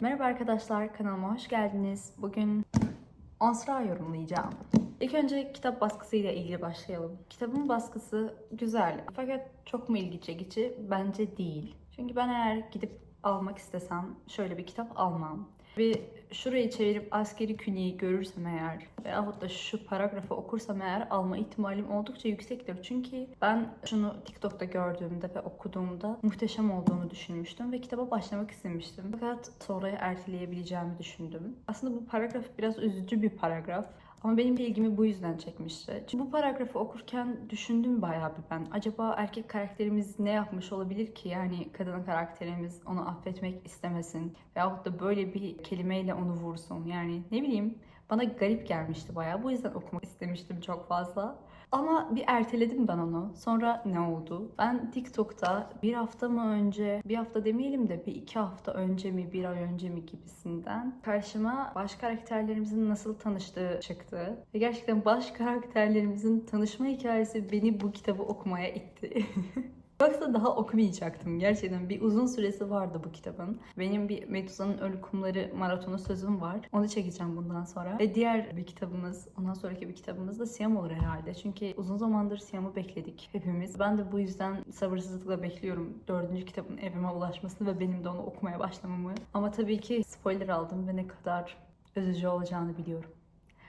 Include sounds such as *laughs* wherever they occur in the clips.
Merhaba arkadaşlar, kanalıma hoş geldiniz. Bugün Onsra yorumlayacağım. İlk önce kitap baskısıyla ilgili başlayalım. Kitabın baskısı güzel fakat çok mu ilgi çekici? Bence değil. Çünkü ben eğer gidip almak istesem şöyle bir kitap almam. Ve şurayı çevirip askeri künyeyi görürsem eğer veyahut da şu paragrafı okursam eğer alma ihtimalim oldukça yüksektir. Çünkü ben şunu TikTok'ta gördüğümde ve okuduğumda muhteşem olduğunu düşünmüştüm ve kitaba başlamak istemiştim. Fakat sonra erteleyebileceğimi düşündüm. Aslında bu paragraf biraz üzücü bir paragraf. Ama benim ilgimi bu yüzden çekmişti. Çünkü bu paragrafı okurken düşündüm bayağı bir ben. Acaba erkek karakterimiz ne yapmış olabilir ki? Yani kadın karakterimiz onu affetmek istemesin. Veyahut da böyle bir kelimeyle onu vursun. Yani ne bileyim bana garip gelmişti bayağı. Bu yüzden okumak istemiştim çok fazla. Ama bir erteledim ben onu. Sonra ne oldu? Ben TikTok'ta bir hafta mı önce, bir hafta demeyelim de bir iki hafta önce mi, bir ay önce mi gibisinden karşıma baş karakterlerimizin nasıl tanıştığı çıktı. Ve gerçekten baş karakterlerimizin tanışma hikayesi beni bu kitabı okumaya itti. *laughs* Yoksa daha okumayacaktım. Gerçekten bir uzun süresi vardı bu kitabın. Benim bir Medusa'nın Ölü Kumları maratonu sözüm var. Onu çekeceğim bundan sonra. Ve diğer bir kitabımız, ondan sonraki bir kitabımız da Siyam olur herhalde. Çünkü uzun zamandır Siyam'ı bekledik hepimiz. Ben de bu yüzden sabırsızlıkla bekliyorum dördüncü kitabın evime ulaşmasını ve benim de onu okumaya başlamamı. Ama tabii ki spoiler aldım ve ne kadar üzücü olacağını biliyorum.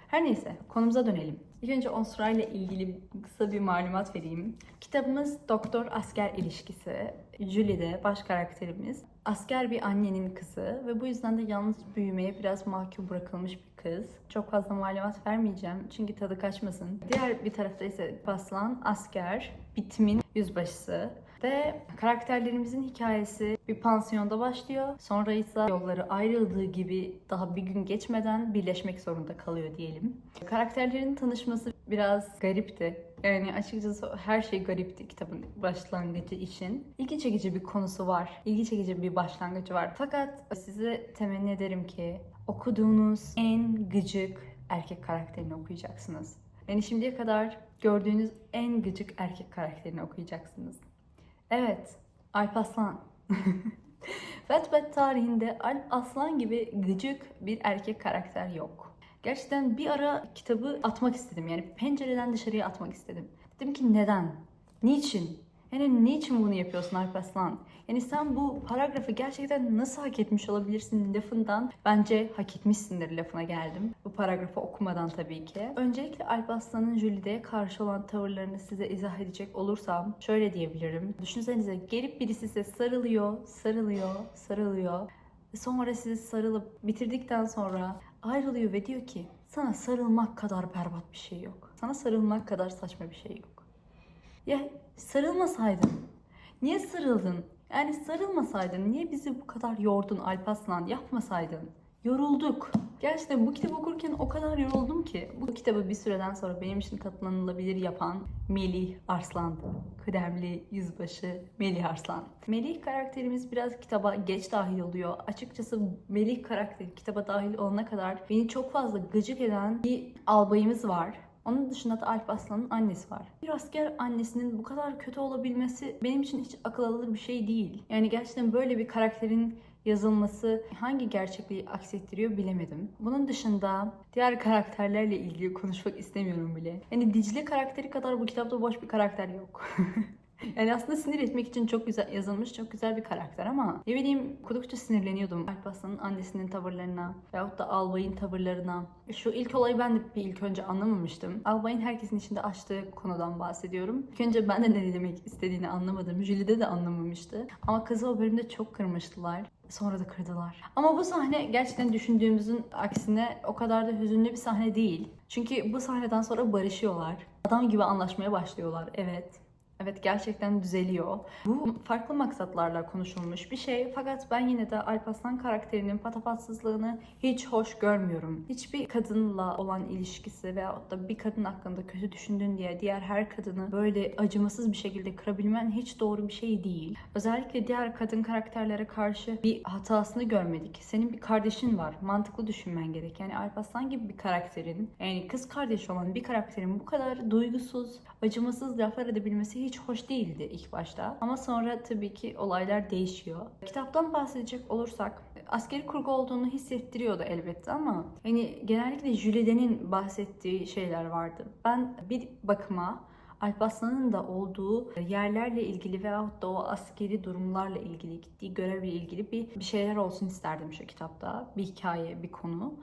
Her neyse konumuza dönelim. İlk önce Onsra ile ilgili kısa bir malumat vereyim. Kitabımız doktor asker ilişkisi. Julie de baş karakterimiz. Asker bir annenin kızı ve bu yüzden de yalnız büyümeye biraz mahkum bırakılmış bir kız. Çok fazla malumat vermeyeceğim çünkü tadı kaçmasın. Diğer bir tarafta ise Baslan asker, bitimin yüzbaşısı. Ve karakterlerimizin hikayesi bir pansiyonda başlıyor. Sonra ise yolları ayrıldığı gibi daha bir gün geçmeden birleşmek zorunda kalıyor diyelim. Karakterlerin tanışması biraz garipti. Yani açıkçası her şey garipti kitabın başlangıcı için. İlgi çekici bir konusu var. İlgi çekici bir başlangıcı var. Fakat size temenni ederim ki okuduğunuz en gıcık erkek karakterini okuyacaksınız. Yani şimdiye kadar gördüğünüz en gıcık erkek karakterini okuyacaksınız. Evet, Alp Aslan. Wattpad *laughs* tarihinde Alp Aslan gibi gıcık bir erkek karakter yok. Gerçekten bir ara kitabı atmak istedim. Yani pencereden dışarıya atmak istedim. Dedim ki neden? Niçin? Yani niçin bunu yapıyorsun Alp Aslan? Yani sen bu paragrafı gerçekten nasıl hak etmiş olabilirsin lafından bence hak etmişsindir lafına geldim. Bu paragrafı okumadan tabii ki. Öncelikle Alp Aslan'ın Jülide'ye karşı olan tavırlarını size izah edecek olursam şöyle diyebilirim. Düşünsenize gelip birisi size sarılıyor, sarılıyor, sarılıyor. Sonra sizi sarılıp bitirdikten sonra ayrılıyor ve diyor ki sana sarılmak kadar berbat bir şey yok. Sana sarılmak kadar saçma bir şey yok. Ya sarılmasaydın. Niye sarıldın? Yani sarılmasaydın. Niye bizi bu kadar yordun Alpaslan? Yapmasaydın. Yorulduk. Gerçekten bu kitabı okurken o kadar yoruldum ki. Bu kitabı bir süreden sonra benim için katlanılabilir yapan Melih Arslan'dı. Kıdemli yüzbaşı Melih Arslan. Melih karakterimiz biraz kitaba geç dahil oluyor. Açıkçası Melih karakteri kitaba dahil olana kadar beni çok fazla gıcık eden bir albayımız var. Onun dışında da Alp Aslan'ın annesi var. Bir asker annesinin bu kadar kötü olabilmesi benim için hiç akıl alır bir şey değil. Yani gerçekten böyle bir karakterin yazılması hangi gerçekliği aksettiriyor bilemedim. Bunun dışında diğer karakterlerle ilgili konuşmak istemiyorum bile. Yani Dicle karakteri kadar bu kitapta boş bir karakter yok. *laughs* Yani aslında sinir etmek için çok güzel yazılmış, çok güzel bir karakter ama ne bileyim okudukça sinirleniyordum. Alp Aslan'ın annesinin tavırlarına veyahut da albayın tavırlarına. Şu ilk olayı ben de bir ilk önce anlamamıştım. Albayın herkesin içinde açtığı konudan bahsediyorum. İlk önce ben de ne demek istediğini anlamadım. Jülide de anlamamıştı. Ama kızı o bölümde çok kırmıştılar. Sonra da kırdılar. Ama bu sahne gerçekten düşündüğümüzün aksine o kadar da hüzünlü bir sahne değil. Çünkü bu sahneden sonra barışıyorlar. Adam gibi anlaşmaya başlıyorlar. Evet. Evet gerçekten düzeliyor. Bu farklı maksatlarla konuşulmuş bir şey fakat ben yine de Alparslan karakterinin patapatsızlığını hiç hoş görmüyorum. Hiçbir kadınla olan ilişkisi veyahut da bir kadın hakkında kötü düşündün diye diğer her kadını böyle acımasız bir şekilde kırabilmen hiç doğru bir şey değil. Özellikle diğer kadın karakterlere karşı bir hatasını görmedik. Senin bir kardeşin var. Mantıklı düşünmen gerek. Yani Alparslan gibi bir karakterin yani kız kardeşi olan bir karakterin bu kadar duygusuz, acımasız laflar edebilmesi hiç hoş değildi ilk başta. Ama sonra tabii ki olaylar değişiyor. Kitaptan bahsedecek olursak askeri kurgu olduğunu hissettiriyordu elbette ama hani genellikle Jülide'nin bahsettiği şeyler vardı. Ben bir bakıma Alparslan'ın da olduğu yerlerle ilgili veyahut da o askeri durumlarla ilgili, gittiği görevle ilgili bir, bir şeyler olsun isterdim şu kitapta. Bir hikaye, bir konu.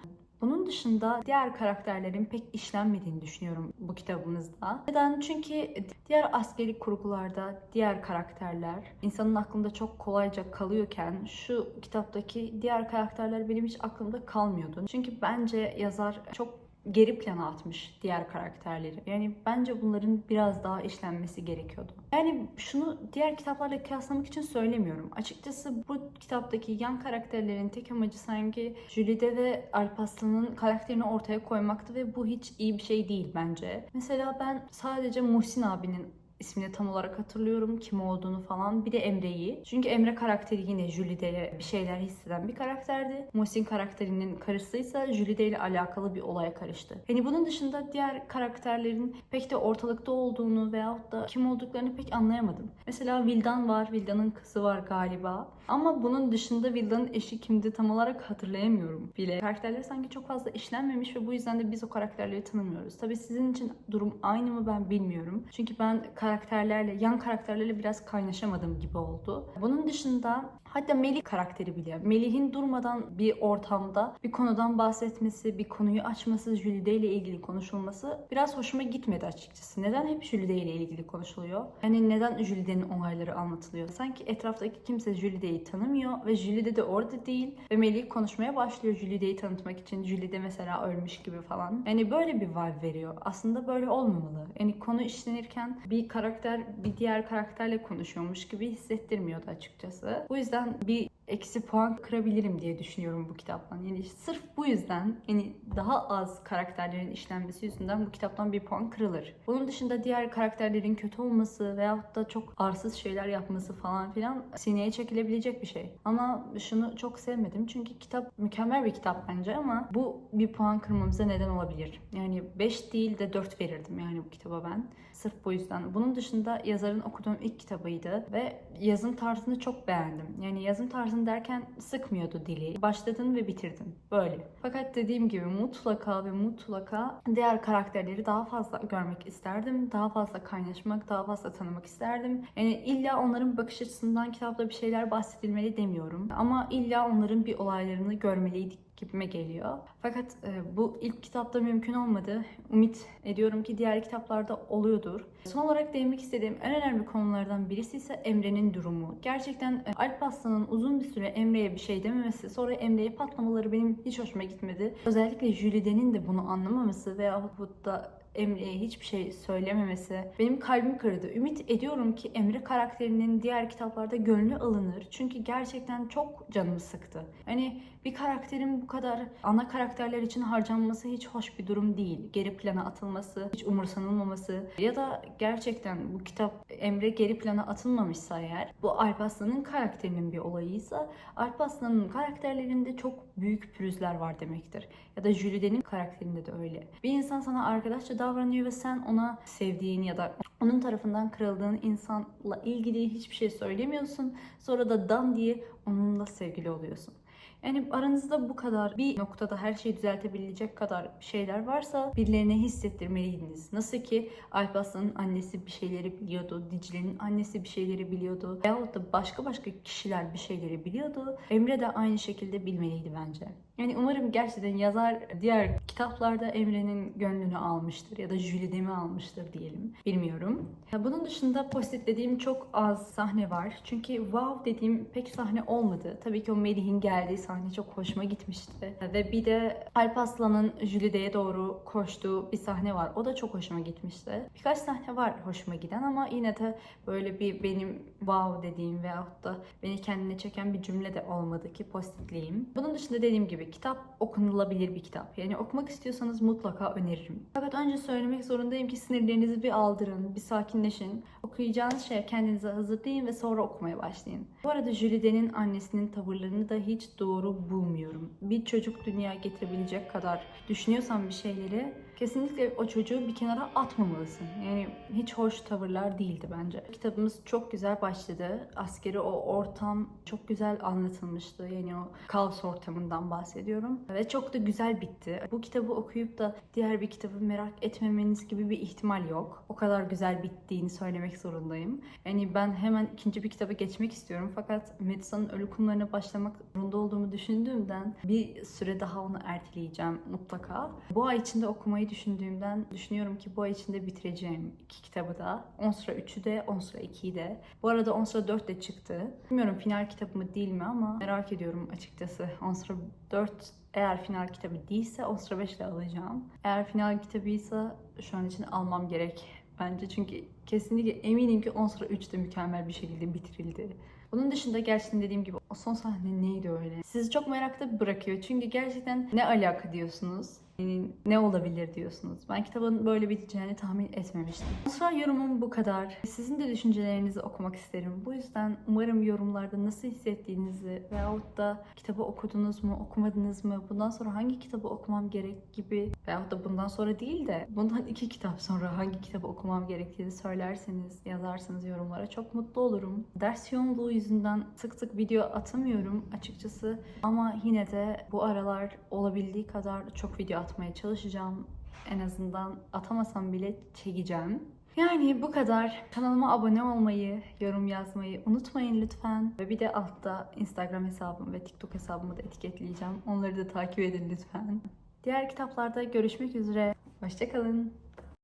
Bunun dışında diğer karakterlerin pek işlenmediğini düşünüyorum bu kitabımızda. Neden? Çünkü diğer askeri kurgularda diğer karakterler insanın aklında çok kolayca kalıyorken şu kitaptaki diğer karakterler benim hiç aklımda kalmıyordu. Çünkü bence yazar çok geri plana atmış diğer karakterleri. Yani bence bunların biraz daha işlenmesi gerekiyordu. Yani şunu diğer kitaplarla kıyaslamak için söylemiyorum. Açıkçası bu kitaptaki yan karakterlerin tek amacı sanki Jülide ve Alparslan'ın karakterini ortaya koymaktı ve bu hiç iyi bir şey değil bence. Mesela ben sadece Muhsin abinin ismini tam olarak hatırlıyorum kim olduğunu falan. Bir de Emre'yi. Çünkü Emre karakteri yine Jülide'ye bir şeyler hisseden bir karakterdi. Muhsin karakterinin karısıysa Jülide ile alakalı bir olaya karıştı. Hani bunun dışında diğer karakterlerin pek de ortalıkta olduğunu veyahut da kim olduklarını pek anlayamadım. Mesela Vildan var. Vildan'ın kızı var galiba. Ama bunun dışında Vildan'ın eşi kimdi tam olarak hatırlayamıyorum bile. Karakterler sanki çok fazla işlenmemiş ve bu yüzden de biz o karakterleri tanımıyoruz. Tabii sizin için durum aynı mı ben bilmiyorum. Çünkü ben karakterlerle, yan karakterlerle biraz kaynaşamadım gibi oldu. Bunun dışında hatta Melih karakteri bile. Melih'in durmadan bir ortamda bir konudan bahsetmesi, bir konuyu açması, Jülide ile ilgili konuşulması biraz hoşuma gitmedi açıkçası. Neden hep Jülide ile ilgili konuşuluyor? Yani neden Jülide'nin olayları anlatılıyor? Sanki etraftaki kimse Jülide'yi tanımıyor ve Jülide de orada değil ve Melih konuşmaya başlıyor Jülide'yi tanıtmak için. Jülide mesela ölmüş gibi falan. Yani böyle bir vibe veriyor. Aslında böyle olmamalı. Yani konu işlenirken bir karakter bir diğer karakterle konuşuyormuş gibi hissettirmiyordu açıkçası. Bu yüzden bir eksi puan kırabilirim diye düşünüyorum bu kitaptan. Yani sırf bu yüzden yani daha az karakterlerin işlenmesi yüzünden bu kitaptan bir puan kırılır. Bunun dışında diğer karakterlerin kötü olması veyahut da çok arsız şeyler yapması falan filan sineye çekilebilecek bir şey. Ama şunu çok sevmedim çünkü kitap mükemmel bir kitap bence ama bu bir puan kırmamıza neden olabilir. Yani 5 değil de 4 verirdim yani bu kitaba ben. Sırf bu yüzden. Bunun dışında yazarın okuduğum ilk kitabıydı ve yazım tarzını çok beğendim. Yani yazım tarzını derken sıkmıyordu dili. Başladın ve bitirdin. Böyle. Fakat dediğim gibi mutlaka ve mutlaka diğer karakterleri daha fazla görmek isterdim. Daha fazla kaynaşmak, daha fazla tanımak isterdim. Yani illa onların bakış açısından kitapta bir şeyler bahsedilmeli demiyorum. Ama illa onların bir olaylarını görmeliydik gibime geliyor. Fakat e, bu ilk kitapta mümkün olmadı. Umut ediyorum ki diğer kitaplarda oluyordur. Son olarak değinmek istediğim en önemli konulardan birisi ise Emre'nin durumu. Gerçekten e, Alp Aslan'ın uzun bir süre Emre'ye bir şey dememesi, sonra Emre'ye patlamaları benim hiç hoşuma gitmedi. Özellikle Jülide'nin de bunu anlamaması veyahut da Emre'ye hiçbir şey söylememesi benim kalbimi kırdı. Ümit ediyorum ki Emre karakterinin diğer kitaplarda gönlü alınır. Çünkü gerçekten çok canımı sıktı. Hani bir karakterin bu kadar ana karakterler için harcanması hiç hoş bir durum değil. Geri plana atılması, hiç umursanılmaması ya da gerçekten bu kitap Emre geri plana atılmamışsa eğer bu Alp Aslan'ın karakterinin bir olayıysa Alp Aslan'ın karakterlerinde çok büyük pürüzler var demektir. Ya da Jülide'nin karakterinde de öyle. Bir insan sana arkadaşça davranıyor ve sen ona sevdiğin ya da onun tarafından kırıldığın insanla ilgili hiçbir şey söylemiyorsun. Sonra da dan diye onunla sevgili oluyorsun. Yani aranızda bu kadar bir noktada her şeyi düzeltebilecek kadar şeyler varsa birilerine hissettirmeliydiniz. Nasıl ki Alp Aslan'ın annesi bir şeyleri biliyordu, Dicle'nin annesi bir şeyleri biliyordu veyahut da başka başka kişiler bir şeyleri biliyordu. Emre de aynı şekilde bilmeliydi bence. Yani umarım gerçekten yazar diğer kitaplarda Emre'nin gönlünü almıştır ya da Jülidem'i almıştır diyelim. Bilmiyorum. Bunun dışında pozitiflediğim çok az sahne var. Çünkü wow dediğim pek sahne olmadı. Tabii ki o Melih'in geldiği sahne çok hoşuma gitmişti. Ve bir de Alp Aslan'ın Jülide'ye doğru koştuğu bir sahne var. O da çok hoşuma gitmişti. Birkaç sahne var hoşuma giden ama yine de böyle bir benim wow dediğim veyahut da beni kendine çeken bir cümle de olmadı ki pozitifleyeyim. Bunun dışında dediğim gibi kitap okunulabilir bir kitap. Yani okumak istiyorsanız mutlaka öneririm. Fakat önce söylemek zorundayım ki sinirlerinizi bir aldırın, bir sakinleşin. Okuyacağınız şeye kendinizi hazırlayın ve sonra okumaya başlayın. Bu arada Jülide'nin annesinin tavırlarını da hiç doğru bulmuyorum. Bir çocuk dünya getirebilecek kadar düşünüyorsan bir şeyleri kesinlikle o çocuğu bir kenara atmamalısın. Yani hiç hoş tavırlar değildi bence. Kitabımız çok güzel başladı. Askeri o ortam çok güzel anlatılmıştı. Yani o kaos ortamından bahsediyorum. Ve çok da güzel bitti. Bu kitabı okuyup da diğer bir kitabı merak etmemeniz gibi bir ihtimal yok. O kadar güzel bittiğini söylemek zorundayım. Yani ben hemen ikinci bir kitaba geçmek istiyorum. Fakat Melisa'nın ölü kumlarına başlamak zorunda olduğumu düşündüğümden bir süre daha onu erteleyeceğim mutlaka. Bu ay içinde okumayı düşündüğümden düşünüyorum ki bu ay içinde bitireceğim iki kitabı da. 10 sıra 3'ü de 10 sıra 2'yi de. Bu arada 10 sıra 4 de çıktı. Bilmiyorum final kitabı mı değil mi ama merak ediyorum açıkçası. 10 sıra 4 eğer final kitabı değilse 10 sıra 5 de alacağım. Eğer final kitabıysa şu an için almam gerek bence. Çünkü kesinlikle eminim ki 10 sıra 3 de mükemmel bir şekilde bitirildi. Bunun dışında gerçekten dediğim gibi o son sahne neydi öyle? Sizi çok merakta bırakıyor. Çünkü gerçekten ne alaka diyorsunuz? Yani ne olabilir diyorsunuz. Ben kitabın böyle biteceğini tahmin etmemiştim. Sonra yorumum bu kadar. Sizin de düşüncelerinizi okumak isterim. Bu yüzden umarım yorumlarda nasıl hissettiğinizi veyahut da kitabı okudunuz mu, okumadınız mı, bundan sonra hangi kitabı okumam gerek gibi veyahut da bundan sonra değil de bundan *laughs* iki kitap sonra hangi kitabı okumam gerektiğini söylerseniz, yazarsanız yorumlara çok mutlu olurum. Ders yoğunluğu yüzünden sık sık video atamıyorum açıkçası ama yine de bu aralar olabildiği kadar çok video atmaya çalışacağım. En azından atamasam bile çekeceğim. Yani bu kadar. Kanalıma abone olmayı, yorum yazmayı unutmayın lütfen. Ve bir de altta Instagram hesabım ve TikTok hesabımı da etiketleyeceğim. Onları da takip edin lütfen. Diğer kitaplarda görüşmek üzere. Hoşçakalın.